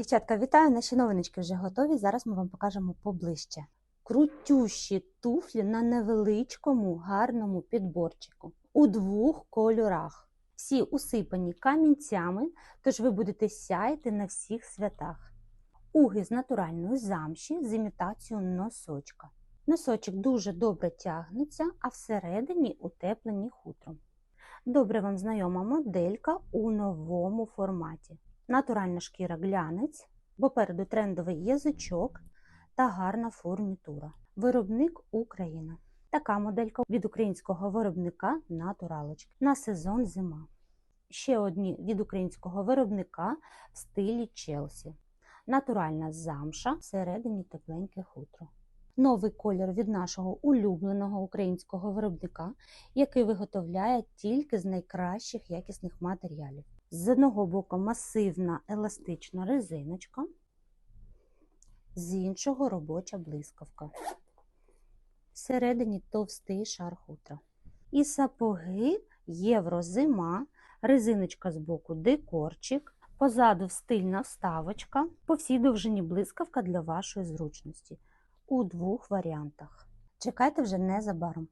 Дівчатка, вітаю! Наші новиночки вже готові. Зараз ми вам покажемо поближче. Крутющі туфлі на невеличкому гарному підборчику у двох кольорах. Всі усипані камінцями, тож ви будете сяяти на всіх святах. Уги з натуральної замші з імітацією носочка. Носочок дуже добре тягнеться, а всередині утеплені хутром. Добре вам знайома моделька у новому форматі. Натуральна шкіра глянець, попереду трендовий язичок та гарна фурнітура. Виробник Україна. Така моделька від українського виробника Натуралочки на сезон зима. Ще одні від українського виробника в стилі Челсі. Натуральна замша, всередині тепленьке хутро. Новий колір від нашого улюбленого українського виробника, який виготовляє тільки з найкращих якісних матеріалів. З одного боку масивна еластична резиночка, з іншого робоча блискавка. Всередині товстий шар хутра. І сапоги єврозима, резиночка з боку декорчик, позаду стильна вставочка, по всій довжині блискавка для вашої зручності у двох варіантах. Чекайте вже незабаром.